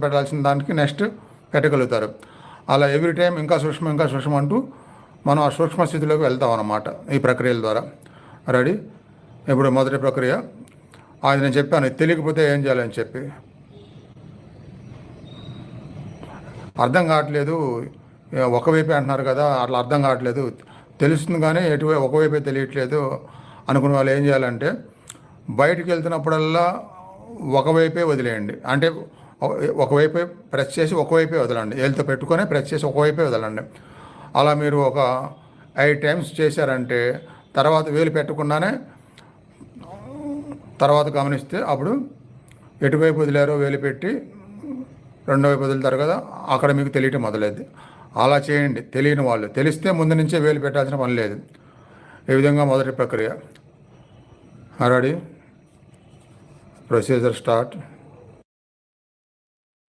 పెట్టాల్సిన దానికి నెక్స్ట్ పెట్టగలుగుతారు. అలా ఎవ్రీ టైం ఇంకా సూక్ష్మం ఇంకా సూక్ష్మం అంటూ మనం ఆ సూక్ష్మ స్థితిలోకి వెళ్తాం అన్నమాట ఈ ప్రక్రియల ద్వారా. రెడీ? ఇప్పుడు మొదటి ప్రక్రియ. అది నేను చెప్పాను తెలియకపోతే ఏం చేయాలని చెప్పి. అర్థం కావట్లేదు. ఒకవైపే అంటున్నారు కదా అట్లా అర్థం కావట్లేదు. తెలుస్తుంది కానీ ఎటువై ఒకవైపే తెలియట్లేదు. అనుకున్న వాళ్ళు ఏం చేయాలంటే బయటికి వెళ్తున్నప్పుడల్లా ఒకవైపే వదిలేయండి. అంటే ఒకవైపే ప్రెస్ చేసి ఒకవైపే వదలండి. ఏళ్ళతో పెట్టుకొని ప్రెస్ చేసి ఒకవైపే వదలండి. అలా మీరు ఒక ఎయిట్ టైమ్స్ చేశారంటే తర్వాత వేలు పెట్టకుండానే తర్వాత గమనిస్తే అప్పుడు ఎటువైపు వదిలారో వేలు పెట్టి రెండో వైపు వదులుతారు కదా అక్కడ మీకు తెలియటం మొదలైంది అలా చేయండి. తెలియని వాళ్ళు. తెలిస్తే ముందు నుంచే వేలు పెట్టాల్సిన పని లేదు. ఈ విధంగా మొదటి ప్రక్రియ. Ready procedure start